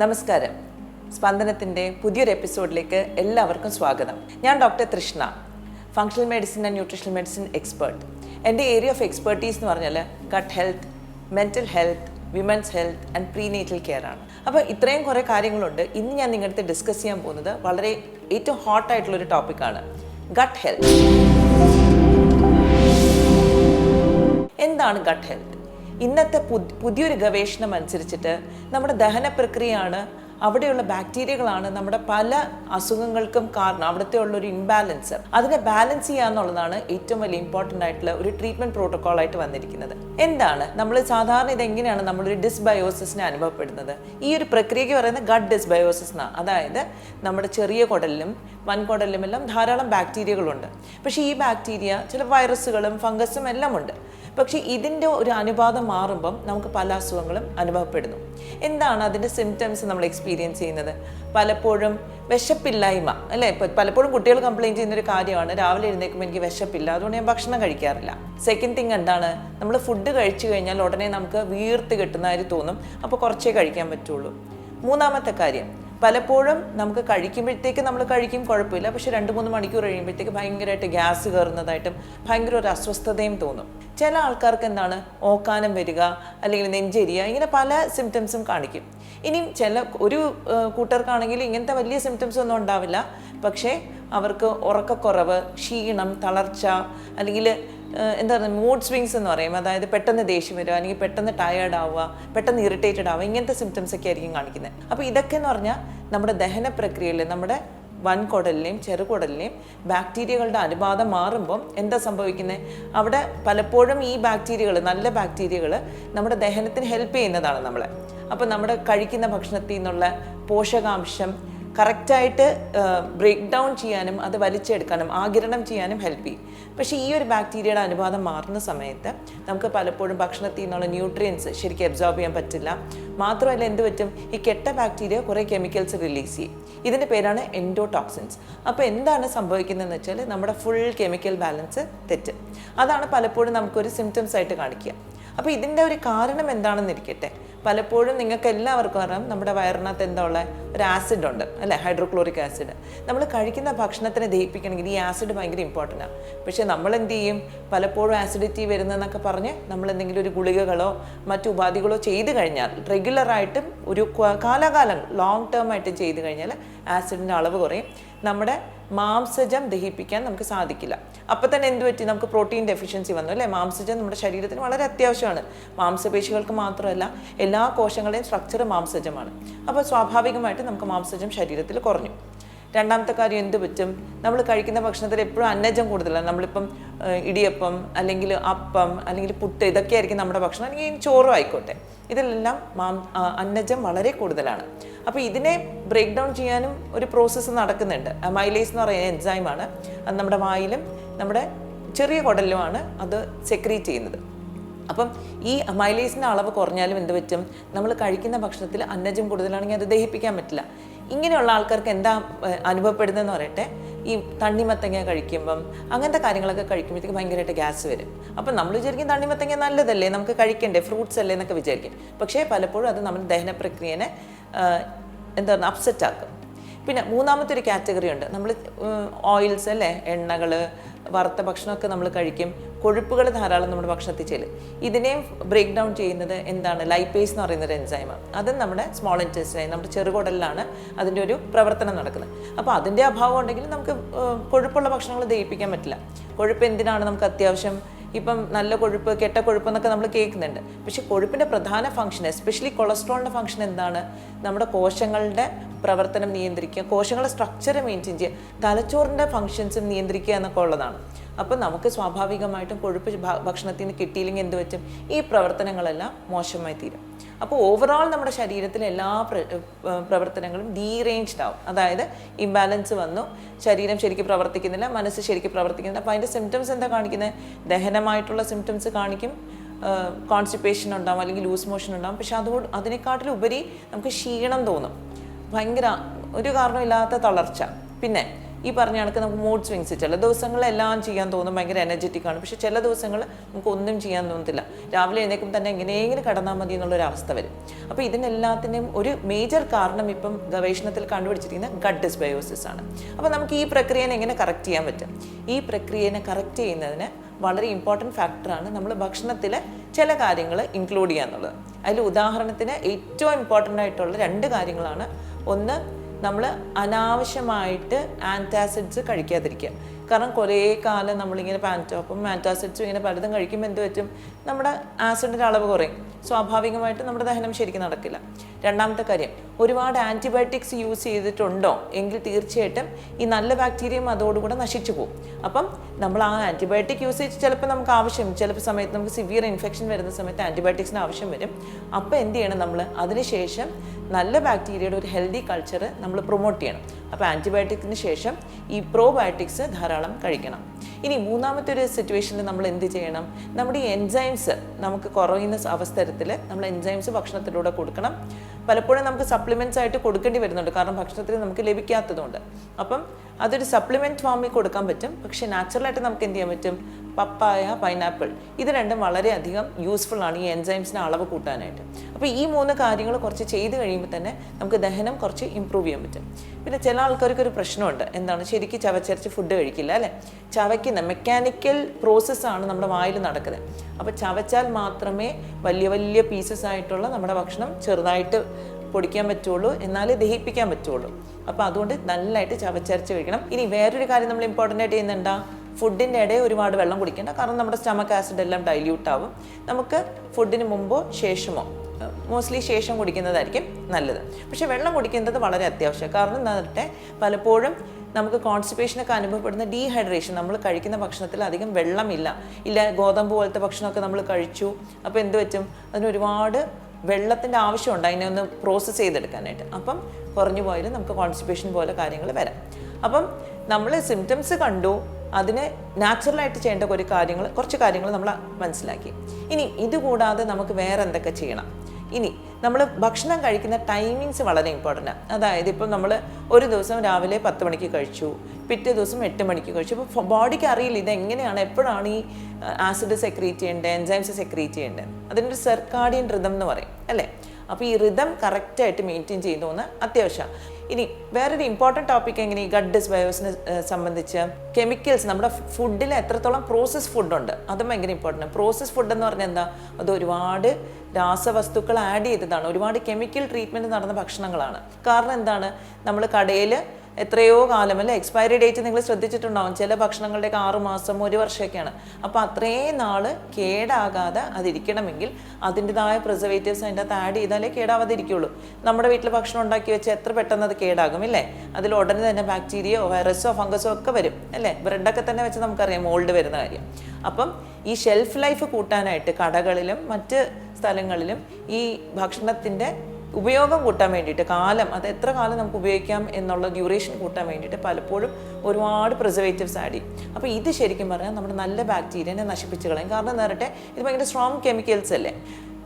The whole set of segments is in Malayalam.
നമസ്കാരം. സ്പന്ദനത്തിന്റെ പുതിയൊരു എപ്പിസോഡിലേക്ക് എല്ലാവർക്കും സ്വാഗതം. ഞാൻ doctor Trishna functional medicine and nutritional medicine expert എന്റെ ഏരിയ ഓഫ് എക്സ്പേർട്ടീസ് എന്ന് പറഞ്ഞാൽ gut health mental health women's health and prenatal care ആണ്. അപ്പോൾ ഇത്രയും കുറേ കാര്യങ്ങളുണ്ട്. ഇന്ന് ഞാൻ നിങ്ങളുടെ അടുത്ത് ഡിസ്കസ് ചെയ്യാൻ പോകുന്നത് വളരെ ഏറ്റവും ഹോട്ടായിട്ടുള്ളൊരു ടോപ്പിക്കാണ് ഗട്ട് ഹെൽത്ത് എന്താണ് ഗട്ട് ഹെൽത്ത് ഇന്നത്തെ പുതിയൊരു ഗവേഷണം അനുസരിച്ചിട്ട് നമ്മുടെ ദഹന പ്രക്രിയയാണ് അവിടെയുള്ള ബാക്ടീരിയകളാണ് നമ്മുടെ പല അസുഖങ്ങൾക്കും കാരണം അവിടുത്തെ ഉള്ള ഒരു ഇംബാലൻസ് അതിനെ ബാലൻസ് ചെയ്യുക എന്നുള്ളതാണ് ഏറ്റവും വലിയ ഇമ്പോർട്ടന്റ് ആയിട്ടുള്ള ഒരു ട്രീറ്റ്മെന്റ് പ്രോട്ടോകോൾ ആയിട്ട് വന്നിരിക്കുന്നത്. എന്താണ്? നമ്മൾ സാധാരണ ഇതെങ്ങനെയാണ് നമ്മളൊരു ഡിസ്ബയോസിസിനെ അനുഭവപ്പെടുന്നത്? ഈ ഒരു പ്രക്രിയയ്ക്ക് പറയുന്നത് ഗഡ് ഡിസ്ബയോസിസ് എന്നാണ് അതായത് നമ്മുടെ ചെറിയ കുടലിലും വൻകുടലിലും എല്ലാം ധാരാളം ബാക്ടീരിയകളുണ്ട് പക്ഷേ ഈ ബാക്ടീരിയ ചില വൈറസുകളും ഫംഗസും എല്ലാം ഉണ്ട്. പക്ഷേ ഇതിന്റെ ഒരു അനുപാതം മാറുമ്പം നമുക്ക് പല അസുഖങ്ങളും അനുഭവപ്പെടുന്നു. എന്താണ് അതിന്റെ സിംറ്റംസ് നമ്മൾ എക്സ്പീരിയൻസ് ചെയ്യുന്നത്? പലപ്പോഴും വിശപ്പില്ലായ്മ അല്ലേ? പലപ്പോഴും കുട്ടികൾ കംപ്ലയിന്റ് ചെയ്യുന്ന ഒരു കാര്യമാണ് രാവിലെ എഴുന്നേൽക്കുമ്പോൾ എനിക്ക് വിശപ്പില്ല അതുകൊണ്ട് ഞാൻ ഭക്ഷണം കഴിക്കാറില്ല. സെക്കൻഡ് തിങ് എന്താണ്? നമ്മൾ ഫുഡ് കഴിച്ചു കഴിഞ്ഞാൽ ഉടനെ നമുക്ക് വീർത്ത് കിട്ടുന്നതായി തോന്നും അപ്പോൾ കുറച്ചേ കഴിക്കാൻ പറ്റുള്ളൂ. മൂന്നാമത്തെ കാര്യം പലപ്പോഴും നമുക്ക് കഴിക്കുമ്പോഴത്തേക്ക് നമ്മൾ കഴിക്കും കുഴപ്പമില്ല. പക്ഷേ രണ്ട് മൂന്ന് മണിക്കൂർ കഴിയുമ്പോഴത്തേക്ക് ഭയങ്കരമായിട്ട് ഗ്യാസ് കയറുന്നതായിട്ടും ഭയങ്കര ഒരു അസ്വസ്ഥതയും തോന്നും. ചില ആൾക്കാർക്ക് എന്താണ് ഓക്കാനം വരിക അല്ലെങ്കിൽ നെഞ്ചെരിയ ഇങ്ങനെ പല സിംറ്റംസും കാണിക്കും. ഇനിയും ചില ഒരു കൂട്ടർക്കാണെങ്കിൽ ഇങ്ങനത്തെ വലിയ സിംറ്റംസ് ഒന്നും ഉണ്ടാവില്ല. പക്ഷേ അവർക്ക് ഉറക്കക്കുറവ് ക്ഷീണം തളർച്ച അല്ലെങ്കിൽ എന്താ പറയുക മൂഡ് സ്വിങ്സ് എന്ന് പറയും. അതായത് പെട്ടെന്ന് ദേഷ്യം വരിക അല്ലെങ്കിൽ പെട്ടെന്ന് ടയേർഡ് ആവുക പെട്ടെന്ന് ഇറിറ്റേറ്റഡ് ആവുക ഇങ്ങനത്തെ സിംറ്റംസ് ഒക്കെ ആയിരിക്കും കാണിക്കുന്നത്. അപ്പോൾ ഇതൊക്കെ എന്ന് പറഞ്ഞാൽ നമ്മുടെ ദഹന പ്രക്രിയയിൽ നമ്മുടെ വൻകുടലിനെയും ചെറുകുടലിനെയും ബാക്ടീരിയകളുടെ അനുപാതം മാറുമ്പം എന്താ സംഭവിക്കുന്നത് അവിടെ പലപ്പോഴും ഈ ബാക്ടീരിയകൾ നല്ല ബാക്ടീരിയകൾ നമ്മുടെ ദഹനത്തിന് ഹെൽപ്പ് ചെയ്യുന്നതാണ് നമ്മളെ. അപ്പോൾ നമ്മുടെ കഴിക്കുന്ന ഭക്ഷണത്തിൽ നിന്നുള്ള പോഷകാംശം കറക്റ്റായിട്ട് ബ്രേക്ക് ഡൗൺ ചെയ്യാനും അത് വലിച്ചെടുക്കാനും ആകിരണം ചെയ്യാനും ഹെൽപ്പ് ചെയ്യും. പക്ഷേ ഈ ഒരു ബാക്ടീരിയയുടെ അനുപാതം മാറുന്ന സമയത്ത് നമുക്ക് പലപ്പോഴും ഭക്ഷണത്തിൽ നിന്നുള്ള ന്യൂട്രിയൻസ് ശരിക്കും അബ്സോർബ് ചെയ്യാൻ പറ്റില്ല. മാത്രമല്ല എന്ത് പറ്റും? ഈ കെട്ട ബാക്ടീരിയ കുറേ കെമിക്കൽസ് റിലീസ് ചെയ്യും. ഇതിന്റെ പേരാണ് എൻഡോടോക്സിൻസ് അപ്പോൾ എന്താണ് സംഭവിക്കുന്നതെന്ന് വെച്ചാൽ നമ്മുടെ ഫുൾ കെമിക്കൽ ബാലൻസ് തെറ്റ്. അതാണ് പലപ്പോഴും നമുക്കൊരു സിംറ്റംസ് ആയിട്ട് കാണിക്കുക. അപ്പോൾ ഇതിന്റെ ഒരു കാരണം എന്താണെന്നിരിക്കട്ടെ? പലപ്പോഴും നിങ്ങൾക്ക് എല്ലാവർക്കും അറിയാം നമ്മുടെ വയറിനകത്ത് എന്താ ഒരു ആസിഡ് ഉണ്ട് അല്ലേ? ഹൈഡ്രോക്ലോറിക് ആസിഡ് നമ്മൾ കഴിക്കുന്ന ഭക്ഷണത്തിനെ ദഹിപ്പിക്കണമെങ്കിൽ ഈ ആസിഡ് ഭയങ്കര ഇമ്പോർട്ടന്റ് ആണ് പക്ഷേ നമ്മൾ എന്ത് ചെയ്യും? പലപ്പോഴും ആസിഡിറ്റി വരുന്നതെന്നൊക്കെ പറഞ്ഞ് നമ്മൾ എന്തെങ്കിലും ഒരു ഗുളികകളോ മറ്റു ഉപാധികളോ ചെയ്തു കഴിഞ്ഞാൽ റെഗുലറായിട്ടും ഒരു കാലാകാലം ലോങ് ടേം ആയിട്ട് ചെയ്തു കഴിഞ്ഞാൽ ആസിഡിന്റെ അളവ് കുറയും. നമ്മുടെ മാംസജം ദഹിപ്പിക്കാൻ നമുക്ക് സാധിക്കില്ല. അപ്പം തന്നെ എന്ത് പറ്റി? നമുക്ക് പ്രോട്ടീൻ ഡെഫിഷ്യൻസി വന്നു അല്ലേ? മാംസജം നമ്മുടെ ശരീരത്തിന് വളരെ അത്യാവശ്യമാണ്. മാംസപേശികൾക്ക് മാത്രമല്ല എല്ലാ കോശങ്ങളുടെയും സ്ട്രക്ചർ മാംസജമാണ്. അപ്പോൾ സ്വാഭാവികമായിട്ട് നമുക്ക് മാംസജം ശരീരത്തിൽ കുറഞ്ഞു. രണ്ടാമത്തെ കാര്യം എന്ത് പറ്റും? നമ്മൾ കഴിക്കുന്ന ഭക്ഷണത്തിൽ എപ്പോഴും അന്നജം കൂടുതലാണ്. നമ്മളിപ്പം ഇടിയപ്പം അല്ലെങ്കിൽ അപ്പം അല്ലെങ്കിൽ പുട്ട് ഇതൊക്കെ ആയിരിക്കും നമ്മുടെ ഭക്ഷണം. അല്ലെങ്കിൽ ചോറും ആയിക്കോട്ടെ. ഇതിലെല്ലാം മാം അന്നജം വളരെ കൂടുതലാണ്. അപ്പോൾ ഇതിനെ ബ്രേക്ക് ഡൗൺ ചെയ്യാനും ഒരു പ്രോസസ്സ് നടക്കുന്നുണ്ട്. മൈലേസ് എന്ന് പറയുന്ന എൻസൈമാണ് അത് നമ്മുടെ വായിലും നമ്മുടെ ചെറിയ കുടലിലുമാണ് അത് സെക്രീറ്റ് ചെയ്യുന്നത്. അപ്പം ഈ മൈലേസിന്റെ അളവ് കുറഞ്ഞാലും എന്ത് പറ്റും? നമ്മൾ കഴിക്കുന്ന ഭക്ഷണത്തിൽ അന്നജം കൂടുതലാണെങ്കിൽ അത് ദഹിപ്പിക്കാൻ പറ്റില്ല. ഇങ്ങനെയുള്ള ആൾക്കാർക്ക് എന്താ അനുഭവപ്പെടുന്നതെന്ന് പറയട്ടെ. ഈ തണ്ണിമത്തങ്ങ കഴിക്കുമ്പം അങ്ങനത്തെ കാര്യങ്ങളൊക്കെ കഴിക്കുമ്പോഴത്തേക്ക് ഭയങ്കരമായിട്ട് ഗ്യാസ് വരും. അപ്പം നമ്മൾ വിചാരിക്കും തണ്ണിമത്തങ്ങ നല്ലതല്ലേ? നമുക്ക് കഴിക്കണ്ടേ? ഫ്രൂട്ട്സ് അല്ലേ എന്നൊക്കെ വിചാരിക്കും. പക്ഷേ പലപ്പോഴും അത് നമ്മുടെ ദഹന പ്രക്രിയനെ ഏഹ്, എന്താ പറയുക അപ്സെറ്റ് ആക്കും. പിന്നെ മൂന്നാമത്തെ ഒരു കാറ്റഗറി ഉണ്ട്. നമ്മൾ ഓയിൽസ് അല്ലേ എണ്ണകൾ വറുത്ത ഭക്ഷണമൊക്കെ നമ്മൾ കഴിക്കും. കൊഴുപ്പുകൾ ധാരാളം നമ്മുടെ ഭക്ഷണത്തിൽ ചെല്ലും ഇതിനെയും ബ്രേക്ക് ഡൗൺ ചെയ്യുന്നത് എന്താണ് ലൈപ്പേസ് എന്ന് പറയുന്ന ഒരു എൻസൈമാണ് അത് നമ്മുടെ സ്മോൾ ഇന്റസ്റ്റൈൻ നമ്മുടെ ചെറുകുടലിലാണ് അതിന്റെ ഒരു പ്രവർത്തനം നടക്കുന്നത്. അപ്പോൾ അതിന്റെ അഭാവം ഉണ്ടെങ്കിൽ നമുക്ക് കൊഴുപ്പുള്ള ഭക്ഷണങ്ങൾ ദഹിപ്പിക്കാൻ പറ്റില്ല. കൊഴുപ്പ് എന്തിനാണ് നമുക്ക് അത്യാവശ്യം ഇപ്പം നല്ല കൊഴുപ്പ് കെട്ട കൊഴുപ്പ് എന്നൊക്കെ നമ്മൾ കേൾക്കുന്നുണ്ട്. പക്ഷെ കൊഴുപ്പിന്റെ പ്രധാന ഫംഗ്ഷൻ എസ്പെഷ്യലി കൊളസ്ട്രോളിന്റെ ഫംഗ്ഷൻ എന്താണ്? നമ്മുടെ കോശങ്ങളുടെ പ്രവർത്തനം നിയന്ത്രിക്കുക കോശങ്ങളുടെ സ്ട്രക്ചർ മെയിന്റെയിൻ ചെയ്യുക തലച്ചോറിന്റെ ഫങ്ഷൻസും നിയന്ത്രിക്കുക എന്നൊക്കെ ഉള്ളതാണ്. അപ്പം നമുക്ക് സ്വാഭാവികമായിട്ടും കൊഴുപ്പ് ഭക്ഷണത്തിൽ നിന്ന് കിട്ടിയില്ലെങ്കിൽ എന്ത് പറ്റും? ഈ പ്രവർത്തനങ്ങളെല്ലാം മോശമായി തീരും. അപ്പോൾ ഓവറോൾ നമ്മുടെ ശരീരത്തിലെ എല്ലാ പ്ര- പ്രവർത്തനങ്ങളും ഡീറേഞ്ച്ഡ് ആവും. അതായത് ഇംബാലൻസ് വന്നു. ശരീരം ശരിക്കും പ്രവർത്തിക്കുന്നില്ല മനസ്സ് ശരിക്കും പ്രവർത്തിക്കുന്നില്ല. അപ്പോൾ അതിന്റെ സിംറ്റംസ് എന്താ കാണിക്കുന്നത് ദഹനമായിട്ടുള്ള സിംറ്റംസ് കാണിക്കും. കോൺസ്റ്റിപ്പേഷൻ ഉണ്ടാവും അല്ലെങ്കിൽ ലൂസ് മോഷൻ ഉണ്ടാവും. പക്ഷെ അതുകൊണ്ട് അതിനെക്കാട്ടിലുപരി നമുക്ക് ക്ഷീണം തോന്നും. ഭയങ്കര ഒരു കാരണമില്ലാത്ത തളർച്ച. പിന്നെ ഈ പറഞ്ഞ കണക്ക് നമുക്ക് മൂഡ് സ്വിങ്സ് ചില ദിവസങ്ങളെല്ലാം ചെയ്യാൻ തോന്നും ഭയങ്കര എനർജറ്റിക് ആണ്. പക്ഷേ ചില ദിവസങ്ങൾ നമുക്ക് ഒന്നും ചെയ്യാൻ തോന്നത്തില്ല. രാവിലെ എഴുന്നേക്കും തന്നെ എങ്ങനെയെങ്കിലും കടന്നാൽ മതി എന്നുള്ളൊരു അവസ്ഥ വരും. അപ്പോൾ ഇതിനെല്ലാത്തിനും ഒരു മേജർ കാരണം ഇപ്പം ഗവേഷണത്തിൽ കണ്ടുപിടിച്ചിരിക്കുന്ന ഗഡ് ഡിസ്ബയോസിസ് ആണ്. അപ്പോൾ നമുക്ക് ഈ പ്രക്രിയനെ എങ്ങനെ കറക്റ്റ് ചെയ്യാൻ പറ്റും? ഈ പ്രക്രിയനെ കറക്റ്റ് ചെയ്യുന്നതിന് വളരെ ഇമ്പോർട്ടന്റ് ഫാക്ടറാണ് നമ്മൾ ഭക്ഷണത്തിൽ ചില കാര്യങ്ങൾ ഇൻക്ലൂഡ് ചെയ്യുക എന്നുള്ളത് അതിൽ ഉദാഹരണത്തിന് ഏറ്റവും ഇമ്പോർട്ടന്റ് ആയിട്ടുള്ള രണ്ട് കാര്യങ്ങളാണ്. ഒന്ന് നമ്മൾ അനാവശ്യമായിട്ട് ആന്റാസിഡ്സ് കഴിക്കാതിരിക്കുക. കാരണം കുറേ കാലം നമ്മളിങ്ങനെ പാന്റോപ്പും മാന്റാസിഡ്സും ഇങ്ങനെ പലതും കഴിക്കുമ്പോൾ എന്ത് പറ്റും? നമ്മുടെ ആസിഡിന്റെ അളവ് കുറയും. സ്വാഭാവികമായിട്ട് നമ്മുടെ ദഹനം ശരിക്കും നടക്കില്ല. രണ്ടാമത്തെ കാര്യം ഒരുപാട് ആന്റിബയോട്ടിക്സ് യൂസ് ചെയ്തിട്ടുണ്ടോ? എങ്കിൽ തീർച്ചയായിട്ടും ഈ നല്ല ബാക്ടീരിയയും അതോടുകൂടെ നശിച്ചു പോകും. അപ്പം നമ്മൾ ആ ആന്റിബയോട്ടിക് യൂസേജ് ചിലപ്പോൾ നമുക്ക് ആവശ്യം ചിലപ്പോൾ സമയത്ത് നമുക്ക് സിവിയർ ഇൻഫെക്ഷൻ വരുന്ന സമയത്ത് ആന്റിബയോട്ടിക്സിന് ആവശ്യം വരും. അപ്പോൾ എന്ത് ചെയ്യണം നമ്മൾ? അതിനുശേഷം നല്ല ബാക്ടീരിയയുടെ ഒരു ഹെൽത്തി കൾച്ചർ നമ്മൾ പ്രൊമോട്ട് ചെയ്യണം. അപ്പോൾ ആന്റിബയോട്ടിക്കിന് ശേഷം ഈ പ്രോബയോട്ടിക്സ് ധാരാളം കഴിക്കണം. ഇനി മൂന്നാമത്തെ ഒരു സിറ്റുവേഷനിൽ നമ്മൾ എന്ത് ചെയ്യണം? നമ്മുടെ ഈ എൻസൈംസ് നമുക്ക് കുറയുന്ന അവസരത്തിൽ നമ്മൾ എൻസൈംസ് ഭക്ഷണത്തിലൂടെ കൊടുക്കണം. പലപ്പോഴും നമുക്ക് സപ്ലിമെന്റ്സ് ആയിട്ട് കൊടുക്കേണ്ടി വരുന്നുണ്ട്. കാരണം ഭക്ഷണത്തിൽ നമുക്ക് ലഭിക്കാത്തതുകൊണ്ട്. അപ്പം അതൊരു സപ്ലിമെന്റ് ഫോമിൽ കൊടുക്കാൻ പറ്റും. പക്ഷേ നാച്ചുറലായിട്ട് നമുക്ക് എന്ത് ചെയ്യാൻ പറ്റും? പപ്പായ പൈനാപ്പിൾ ഇത് രണ്ടും വളരെയധികം യൂസ്ഫുൾ ആണ് ഈ എൻസൈംസിന് അളവ് കൂട്ടാനായിട്ട്. അപ്പോൾ ഈ മൂന്ന് കാര്യങ്ങൾ കുറച്ച് ചെയ്ത് കഴിയുമ്പോൾ തന്നെ നമുക്ക് ദഹനം കുറച്ച് ഇമ്പ്രൂവ് ചെയ്യാൻ പറ്റും. പിന്നെ ചില ആൾക്കാർക്ക് ഒരു പ്രശ്നമുണ്ട്. എന്താണ്? ശരിക്കും ചവച്ചരച്ച് ഫുഡ് കഴിക്കില്ല അല്ലേ? ചവയ്ക്കുന്ന മെക്കാനിക്കൽ പ്രോസസ്സാണ് നമ്മുടെ വായിൽ നടക്കുന്നത്. അപ്പോൾ ചവച്ചാൽ മാത്രമേ വലിയ വലിയ പീസസ് ആയിട്ടുള്ള നമ്മുടെ ഭക്ഷണം ചെറുതായിട്ട് പൊടിക്കാൻ പറ്റുള്ളൂ എന്നാലേ ദഹിപ്പിക്കാൻ പറ്റുള്ളൂ. അപ്പോൾ അതുകൊണ്ട് നല്ലതായിട്ട് ചവച്ചരച്ച് കഴിക്കണം. ഇനി വേറൊരു കാര്യം നമ്മൾ ഇമ്പോർട്ടന്റ് ആയിട്ട് ചെയ്യുന്നുണ്ടാ ഫുഡിന്റെ ഇടയിൽ ഒരുപാട് വെള്ളം കുടിക്കേണ്ട. കാരണം നമ്മുടെ സ്റ്റമക്ക് ആസിഡ് എല്ലാം ഡൈല്യൂട്ട് ആവും. നമുക്ക് ഫുഡിന് മുമ്പോ ശേഷമോ മോസ്റ്റ്ലി ശേഷം കുടിക്കുന്നതായിരിക്കും നല്ലത്. പക്ഷേ വെള്ളം കുടിക്കേണ്ടത് വളരെ അത്യാവശ്യം കാരണം എന്നിട്ട് പലപ്പോഴും നമുക്ക് കോൺസ്റ്റിപ്പേഷനൊക്കെ അനുഭവപ്പെടുന്ന ഡീഹൈഡ്രേഷൻ നമ്മൾ കഴിക്കുന്ന ഭക്ഷണത്തിൽ അധികം വെള്ളമില്ല. ഇല്ല ഗോതമ്പ് പോലത്തെ ഭക്ഷണമൊക്കെ നമ്മൾ കഴിച്ചു. അപ്പോൾ എന്ത് പറ്റും? അതിന് ഒരുപാട് വെള്ളത്തിന്റെ ആവശ്യമുണ്ട് അതിനെ ഒന്ന് പ്രോസസ്സ് ചെയ്തെടുക്കാനായിട്ട്. അപ്പം കുറഞ്ഞു പോയാലും നമുക്ക് കോൺസ്റ്റിപ്പേഷൻ പോലെ കാര്യങ്ങൾ വരാം. അപ്പം നമ്മൾ സിംറ്റംസ് കണ്ടു. അതിന് നാച്ചുറലായിട്ട് ചെയ്യേണ്ട ഒരു കാര്യങ്ങൾ കുറച്ച് കാര്യങ്ങൾ നമ്മൾ മനസ്സിലാക്കി. ഇനി ഇതുകൂടാതെ നമുക്ക് വേറെ എന്തൊക്കെ ചെയ്യണം? ഇനി നമ്മൾ ഭക്ഷണം കഴിക്കുന്ന ടൈമിങ്സ് വളരെ ഇമ്പോർട്ടന്റ് ആണ് അതായത് ഇപ്പം നമ്മൾ ഒരു ദിവസം രാവിലെ പത്ത് മണിക്ക് കഴിച്ചു പിറ്റേ ദിവസം എട്ട് മണിക്ക് കഴിച്ചു. അപ്പോൾ ബോഡിക്ക് അറിയില്ല ഇത് എങ്ങനെയാണ് എപ്പോഴാണ് ഈ ആസിഡ് സെക്രീറ്റ് ചെയ്യേണ്ടത് എൻസൈംസ് സെക്രീറ്റ് ചെയ്യേണ്ടത്. അതിന്റെ ഒരു സെർക്കാഡിയൻ റിതം എന്ന് പറയും അല്ലേ? അപ്പോൾ ഈ റിതം കറക്റ്റായിട്ട് മെയിന്റെയിൻ ചെയ്യുന്നതെന്ന് അത്യാവശ്യമാണ്. ഇനി വേറൊരു ഇമ്പോർട്ടന്റ് ടോപ്പിക് എങ്ങനെ ഈ ഗഡ് ഡിസ്ബയോസിനെ സംബന്ധിച്ച്? കെമിക്കൽസ് നമ്മുടെ ഫുഡിൽ എത്രത്തോളം പ്രോസസ് ഫുഡുണ്ട് അതും ഭയങ്കര ഇമ്പോർട്ടന്റ് പ്രോസസ് ഫുഡ് എന്ന് പറഞ്ഞാൽ എന്താ? അത് ഒരുപാട് രാസവസ്തുക്കൾ ആഡ് ചെയ്തതാണ്. ഒരുപാട് കെമിക്കൽ ട്രീറ്റ്മെന്റ് നടന്ന ഭക്ഷണങ്ങളാണ്. കാരണം എന്താണ്? നമ്മൾ കടയിൽ എത്രയോ കാലം അല്ലേ? എക്സ്പയറി ഡേറ്റ് നിങ്ങൾ ശ്രദ്ധിച്ചിട്ടുണ്ടാവും. ചില ഭക്ഷണങ്ങളുടെയൊക്കെ ആറ് മാസം ഒരു വർഷമൊക്കെയാണ്. അപ്പോൾ അത്രയും നാൾ കേടാകാതെ അതിരിക്കണമെങ്കിൽ അതിന്റെതായ പ്രിസർവേറ്റീവ്സ് അതിന്റെ അകത്ത് ആഡ് ചെയ്താലേ കേടാവാതിരിക്കുള്ളൂ. നമ്മുടെ വീട്ടിൽ ഭക്ഷണം ഉണ്ടാക്കി വെച്ച് എത്ര പെട്ടെന്ന് അത് കേടാകും അല്ലേ അതിൽ ഉടനെ തന്നെ ബാക്ടീരിയയോ വൈറസോ ഫംഗസോ ഒക്കെ വരും അല്ലേ? ബ്രെഡൊക്കെ തന്നെ വെച്ച് നമുക്കറിയാം മോൾഡ് വരുന്ന കാര്യം. അപ്പം ഈ ഷെൽഫ് ലൈഫ് കൂട്ടാനായിട്ട് കടകളിലും മറ്റ് സ്ഥലങ്ങളിലും ഈ ഭക്ഷണത്തിന്റെ ഉപയോഗം കൂട്ടാൻ വേണ്ടിയിട്ട് കാലം അത് എത്ര കാലം നമുക്ക് ഉപയോഗിക്കാം എന്നുള്ള ഡ്യൂറേഷൻ കൂട്ടാൻ വേണ്ടിയിട്ട് പലപ്പോഴും ഒരുപാട് പ്രിസർവേറ്റീവ്സ് ആഡ് ചെയ്യും. അപ്പോൾ ഇത് ശരിക്കും പറഞ്ഞാൽ നമ്മുടെ നല്ല ബാക്ടീരിയനെ നശിപ്പിച്ച് കളയും. കാരണം നേരട്ടെ ഇത് ഭയങ്കര സ്ട്രോങ് കെമിക്കൽസ് അല്ലേ?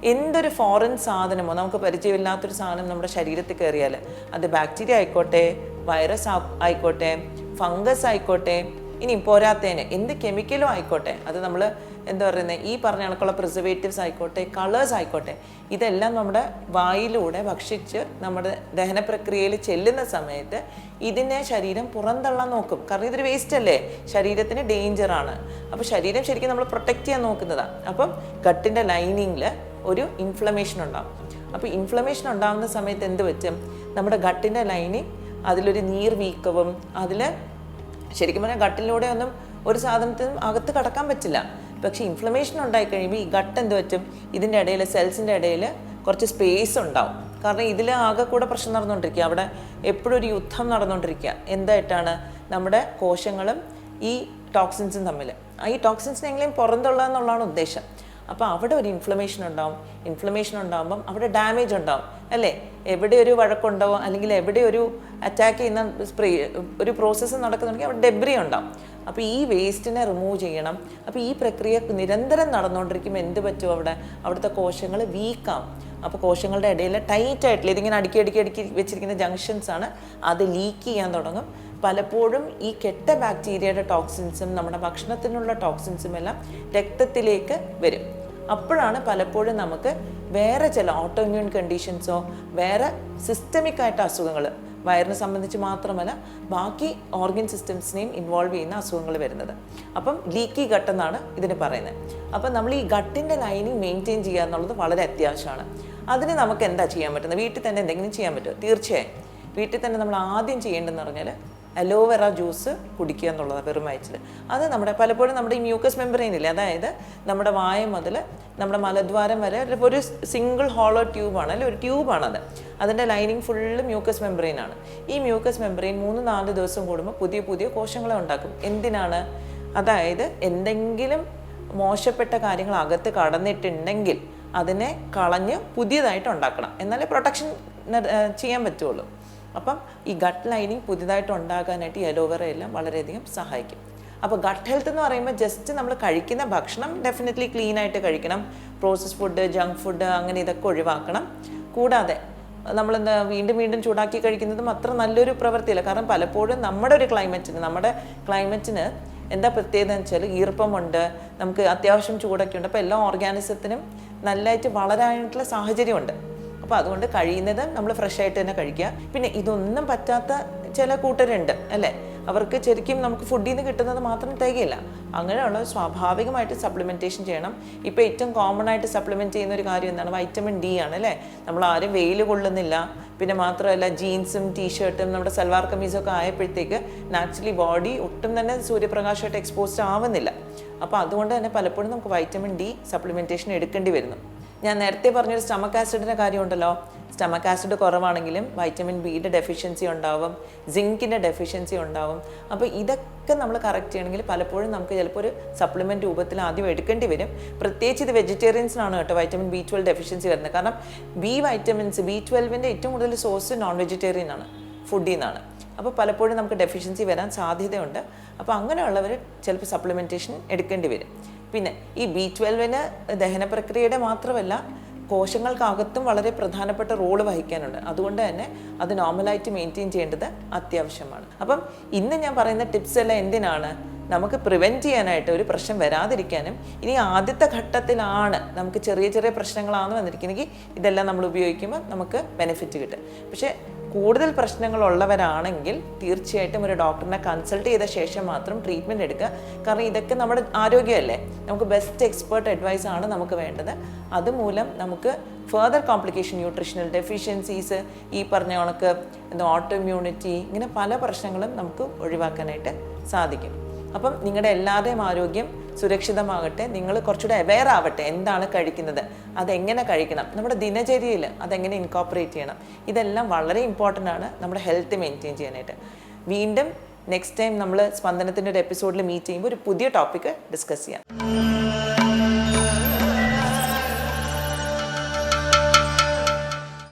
എന്തൊരു ഫോറിൻ സാധനമോ നമുക്ക് പരിചയമില്ലാത്തൊരു സാധനം നമ്മുടെ ശരീരത്തിൽ കയറിയാൽ അത് ബാക്ടീരിയ ആയിക്കോട്ടെ വൈറസ് ആയിക്കോട്ടെ ഫംഗസ് ആയിക്കോട്ടെ ഇനി പോരാത്തേനെ എന്ത് കെമിക്കലും ആയിക്കോട്ടെ അത് നമ്മൾ എന്താ പറയുന്നത് ഈ പറഞ്ഞ കണക്കുള്ള പ്രിസർവേറ്റീവ്സ് ആയിക്കോട്ടെ കളേഴ്സ് ആയിക്കോട്ടെ ഇതെല്ലാം നമ്മുടെ വായിലൂടെ ഭക്ഷിച്ച് നമ്മുടെ ദഹന പ്രക്രിയയിൽ ചെല്ലുന്ന സമയത്ത് ഇതിനെ ശരീരം പുറന്തള്ളാൻ നോക്കും. കാരണം ഇതൊരു വേസ്റ്റ് അല്ലേ? ശരീരത്തിന് ഡേഞ്ചറാണ് അപ്പോൾ ശരീരം ശരിക്കും നമ്മൾ പ്രൊട്ടക്റ്റ് ചെയ്യാൻ നോക്കുന്നതാണ് അപ്പം ഗട്ടിന്റെ ലൈനിങ്ങിൽ ഒരു ഇൻഫ്ലമേഷൻ ഉണ്ടാകും അപ്പോൾ ഇൻഫ്ലമേഷൻ ഉണ്ടാകുന്ന സമയത്ത് എന്ത് പറ്റും? നമ്മുടെ ഗട്ടിന്റെ ലൈനിങ് അതിലൊരു നീർ വീക്കവും അതിൽ ശരിക്കും പറഞ്ഞാൽ ഗട്ടിലൂടെ ഒന്നും ഒരു സാധനത്തിനും അകത്ത് കടക്കാൻ പറ്റില്ല. പക്ഷേ ഇൻഫ്ലമേഷൻ ഉണ്ടായി കഴിയുമ്പോൾ ഈ ഗട്ട് എന്ത് പറ്റും? ഇതിന്റെ ഇടയിൽ സെൽസിന്റെ ഇടയിൽ കുറച്ച് സ്പേസ് ഉണ്ടാവും. കാരണം ഇതിൽ ആകെ കൂടെ പ്രശ്നം നടന്നുകൊണ്ടിരിക്കുക അവിടെ എപ്പോഴും ഒരു യുദ്ധം നടന്നുകൊണ്ടിരിക്കുക എന്തായിട്ടാണ്? നമ്മുടെ കോശങ്ങളും ഈ ടോക്സിൻസും തമ്മിൽ ഈ ടോക്സിൻസിനെങ്കിലും പുറന്തള്ളുക എന്നുള്ളതാണ് ഉദ്ദേശം. അപ്പോൾ അവിടെ ഒരു ഇൻഫ്ലമേഷൻ ഉണ്ടാവും. ഇൻഫ്ലമേഷൻ ഉണ്ടാകുമ്പം അവിടെ ഡാമേജ് ഉണ്ടാവും. അല്ലേ? എവിടെ ഒരു വഴക്കുണ്ടാവും അല്ലെങ്കിൽ എവിടെ ഒരു അറ്റാക്ക് ചെയ്യുന്ന സ്പ്രേ ഒരു പ്രോസസ്സ് നടക്കുന്നുണ്ടെങ്കിൽ അവിടെ ഡെബ്രി ഉണ്ടാവും. അപ്പോൾ ഈ വേസ്റ്റിനെ റിമൂവ് ചെയ്യണം. അപ്പോൾ ഈ പ്രക്രിയ നിരന്തരം നടന്നുകൊണ്ടിരിക്കുമ്പോൾ എന്ത് പറ്റും അവിടെ? അവിടുത്തെ കോശങ്ങൾ വീക്കാവും അപ്പോൾ കോശങ്ങളുടെ ഇടയിൽ ടൈറ്റ് ആയിട്ടില്ല ഇതിങ്ങനെ അടുക്കി അടുക്കി അടുക്കി വെച്ചിരിക്കുന്ന ജംഗ്ഷൻസ് ആണ് അത് ലീക്ക് ചെയ്യാൻ തുടങ്ങും. പലപ്പോഴും ഈ കെട്ട ബാക്ടീരിയയുടെ ടോക്സിൻസും നമ്മുടെ ഭക്ഷണത്തിനുള്ള ടോക്സിൻസും എല്ലാം രക്തത്തിലേക്ക് വരും. അപ്പോഴാണ് പലപ്പോഴും നമുക്ക് വേറെ ചില ഓട്ടോ ഇമ്മ്യൂൺ കണ്ടീഷൻസോ വേറെ സിസ്റ്റമിക്കായിട്ട് അസുഖങ്ങൾ വയറിനെ സംബന്ധിച്ച് മാത്രമല്ല ബാക്കി ഓർഗൻ സിസ്റ്റംസിനെയും ഇൻവോൾവ് ചെയ്യുന്ന അസുഖങ്ങൾ വരുന്നത്. അപ്പം ലീക്കി ഗട്ട് എന്നാണ് ഇതിന് പറയുന്നത്. അപ്പം നമ്മൾ ഈ ഗട്ടിന്റെ ലൈനിങ് മെയിന്റെയിൻ ചെയ്യുക എന്നുള്ളത് വളരെ അത്യാവശ്യമാണ്. അതിന് നമുക്ക് എന്താ ചെയ്യാൻ പറ്റുന്നത്? വീട്ടിൽ തന്നെ എന്തെങ്കിലും ചെയ്യാൻ പറ്റുമോ? തീർച്ചയായും. വീട്ടിൽ തന്നെ നമ്മൾ ആദ്യം ചെയ്യേണ്ടതെന്ന് പറഞ്ഞാൽ അലോവെറ ജ്യൂസ് കുടിക്കുക എന്നുള്ളതാണ് വെറും അത് നമ്മുടെ പലപ്പോഴും നമ്മുടെ ഈ മ്യൂക്കസ് മെമ്പറൈൻ ഇല്ലേ അതായത് നമ്മുടെ വായ മുതൽ നമ്മുടെ മലദ്വാരം വരെ ഒരു സിംഗിൾ ഹോളോ ട്യൂബാണ് അല്ലെങ്കിൽ ഒരു ട്യൂബാണത് അതിന്റെ ലൈനിങ് ഫുള്ള് മ്യൂക്കസ് മെമ്പറൈൻ ആണ്. ഈ മ്യൂക്കസ് മെമ്പറൈൻ മൂന്ന് നാല് ദിവസം കൂടുമ്പോൾ പുതിയ പുതിയ കോശങ്ങളെ ഉണ്ടാക്കും. എന്തിനാണ്? അതായത് എന്തെങ്കിലും മോശപ്പെട്ട കാര്യങ്ങൾ അകത്ത് കടന്നിട്ടുണ്ടെങ്കിൽ അതിനെ കളഞ്ഞ് പുതിയതായിട്ട് ഉണ്ടാക്കണം. എന്നാലേ പ്രൊട്ടക്ഷൻ ചെയ്യാൻ പറ്റുള്ളൂ. അപ്പം ഈ ഗട്ട് ലൈനിങ് പുതിയതായിട്ട് ഉണ്ടാകാനായിട്ട് അലോവേറ എല്ലാം വളരെയധികം സഹായിക്കും. അപ്പോൾ ഗട്ട് ഹെൽത്ത് എന്ന് പറയുമ്പോൾ ജസ്റ്റ് നമ്മൾ കഴിക്കുന്ന ഭക്ഷണം ഡെഫിനറ്റ്ലി ക്ലീൻ ആയിട്ട് കഴിക്കണം. പ്രോസസ്ഡ് ഫുഡ് ജങ്ക് ഫുഡ് അങ്ങനെ ഇതൊക്കെ ഒഴിവാക്കണം. കൂടാതെ നമ്മളെന്താ വീണ്ടും വീണ്ടും ചൂടാക്കി കഴിക്കുന്നതും അത്ര നല്ലൊരു പ്രവൃത്തിയല്ല. കാരണം പലപ്പോഴും നമ്മുടെ ഒരു ക്ലൈമറ്റിന് നമ്മുടെ ക്ലൈമറ്റിന് എന്താ പ്രത്യേകത എന്ന് വെച്ചാൽ ഈർപ്പമുണ്ട് നമുക്ക് അത്യാവശ്യം ചൂടൊക്കെ ഉണ്ട്. അപ്പോൾ എല്ലാ ഓർഗാനിസത്തിനും നല്ലതായിട്ട് വളരാനായിട്ടുള്ള സാഹചര്യമുണ്ട്. അപ്പോൾ അതുകൊണ്ട് കഴിയുന്നത് നമ്മൾ ഫ്രഷ് ആയിട്ട് തന്നെ കഴിക്കുക. പിന്നെ ഇതൊന്നും പറ്റാത്ത ചില കൂട്ടരുണ്ട് അല്ലേ? അവർക്ക് ശരിക്കും നമുക്ക് ഫുഡിൽ നിന്ന് കിട്ടുന്നത് മാത്രം തികയില്ല. അങ്ങനെയുള്ള സ്വാഭാവികമായിട്ട് സപ്ലിമെന്റേഷൻ ചെയ്യണം. ഇപ്പോൾ ഏറ്റവും കോമൺ ആയിട്ട് സപ്ലിമെന്റ് ചെയ്യുന്ന ഒരു കാര്യം എന്താണ്? വൈറ്റമിൻ ഡി ആണ് അല്ലേ? നമ്മൾ ആരും വെയിൽ കൊള്ളുന്നില്ല. പിന്നെ മാത്രമല്ല ജീൻസും ടീഷർട്ടും നമ്മുടെ സൽവാർ കമീസും ഒക്കെ ആയപ്പോഴത്തേക്ക് നാച്ചുറലി ബോഡി ഒട്ടും തന്നെ സൂര്യപ്രകാശമായിട്ട് എക്സ്പോസ്ഡ് ആവുന്നില്ല. അപ്പോൾ അതുകൊണ്ട് തന്നെ പലപ്പോഴും നമുക്ക് വൈറ്റമിൻ ഡി സപ്ലിമെന്റേഷൻ എടുക്കേണ്ടി വരുന്നു. ഞാൻ നേരത്തെ പറഞ്ഞൊരു സ്റ്റമക്ക് ആസിഡിന്റെ കാര്യമുണ്ടല്ലോ. സ്റ്റമക്ക് ആസിഡ് കുറവാണെങ്കിലും വൈറ്റമിൻ ബിയുടെ ഡെഫിഷ്യൻസി ഉണ്ടാവും സിങ്കിന്റെ ഡെഫിഷ്യൻസി ഉണ്ടാവും. അപ്പോൾ ഇതൊക്കെ നമ്മൾ കറക്റ്റ് ചെയ്യണമെങ്കിൽ പലപ്പോഴും നമുക്ക് ചിലപ്പോൾ ഒരു സപ്ലിമെന്റ് രൂപത്തിൽ ആദ്യം എടുക്കേണ്ടി വരും. പ്രത്യേകിച്ച് ഇത് വെജിറ്റേറിയൻസിനാണ് കേട്ടോ വൈറ്റമിൻ ബി ട്വൽവ് ഡെഫിഷ്യൻസി വരുന്നത്. കാരണം ബി വൈറ്റമിൻസ് ബി ട്വൽവിന്റെ ഏറ്റവും കൂടുതൽ സോഴ്സ് നോൺ വെജിറ്റേറിയൻ ആണ് ഫുഡിൽ നിന്നാണ്. അപ്പോൾ പലപ്പോഴും നമുക്ക് ഡെഫിഷ്യൻസി വരാൻ സാധ്യതയുണ്ട്. അപ്പോൾ അങ്ങനെയുള്ളവർ ചിലപ്പോൾ സപ്ലിമെന്റേഷൻ എടുക്കേണ്ടി വരും. പിന്നെ ഈ ബി ട്വൽവിന് ദഹന പ്രക്രിയയുടെ മാത്രമല്ല കോശങ്ങൾക്കകത്തും വളരെ പ്രധാനപ്പെട്ട റോൾ വഹിക്കാനുണ്ട്. അതുകൊണ്ട് തന്നെ അത് നോർമലായിട്ട് മെയിന്റെയിൻ ചെയ്യേണ്ടത് അത്യാവശ്യമാണ്. അപ്പം ഇന്ന് ഞാൻ പറയുന്ന ടിപ്സ് എല്ലാം എന്തിനാണ്? നമുക്ക് പ്രിവെന്റ് ചെയ്യാനായിട്ട് ഒരു പ്രശ്നം വരാതിരിക്കാനും ഇനി ആദ്യത്തെ ഘട്ടത്തിലാണ് നമുക്ക് ചെറിയ ചെറിയ പ്രശ്നങ്ങളാണ് വന്നിരിക്കുന്നെങ്കിൽ ഇതെല്ലാം നമ്മൾ ഉപയോഗിക്കുമ്പോൾ നമുക്ക് ബെനിഫിറ്റ് കിട്ടും. പക്ഷേ കൂടുതൽ പ്രശ്നങ്ങളുള്ളവരാണെങ്കിൽ തീർച്ചയായിട്ടും ഒരു ഡോക്ടറിനെ കൺസൾട്ട് ചെയ്ത ശേഷം മാത്രം ട്രീറ്റ്മെന്റ് എടുക്കുക. കാരണം ഇതൊക്കെ നമ്മുടെ ആരോഗ്യമല്ലേ? നമുക്ക് ബെസ്റ്റ് എക്സ്പേർട്ട് അഡ്വൈസ് ആണ് നമുക്ക് വേണ്ടത്. അതുമൂലം നമുക്ക് ഫെർദർ കോംപ്ലിക്കേഷൻ ന്യൂട്രീഷണൽ ഡെഫിഷ്യൻസീസ് ഈ പറഞ്ഞ കണക്ക് എന്താ ഓട്ടോ ഇമ്മ്യൂണിറ്റി ഇങ്ങനെ പല പ്രശ്നങ്ങളും നമുക്ക് ഒഴിവാക്കാനായിട്ട് സാധിക്കും. അപ്പം നിങ്ങളുടെ എല്ലാവരുടെയും ആരോഗ്യം സുരക്ഷിതമാകട്ടെ. നിങ്ങൾ കുറച്ചുകൂടെ അവെയർ ആവട്ടെ എന്താണ് കഴിക്കുന്നത്. അതെങ്ങനെ കഴിക്കണം. നമ്മുടെ ദിനചര്യയിൽ അതെങ്ങനെ ഇൻകോപ്പറേറ്റ് ചെയ്യണം. ഇതെല്ലാം വളരെ ഇമ്പോർട്ടന്റ് ആണ് നമ്മുടെ ഹെൽത്ത് മെയിന്റെയിൻ ചെയ്യാനായിട്ട്. വീണ്ടും നെക്സ്റ്റ് ടൈം നമ്മൾ സ്പന്ദനത്തിന്റെ ഒരു എപ്പിസോഡിൽ മീറ്റ് ചെയ്യുമ്പോൾ ഒരു പുതിയ ടോപ്പിക്ക് ഡിസ്കസ് ചെയ്യാം.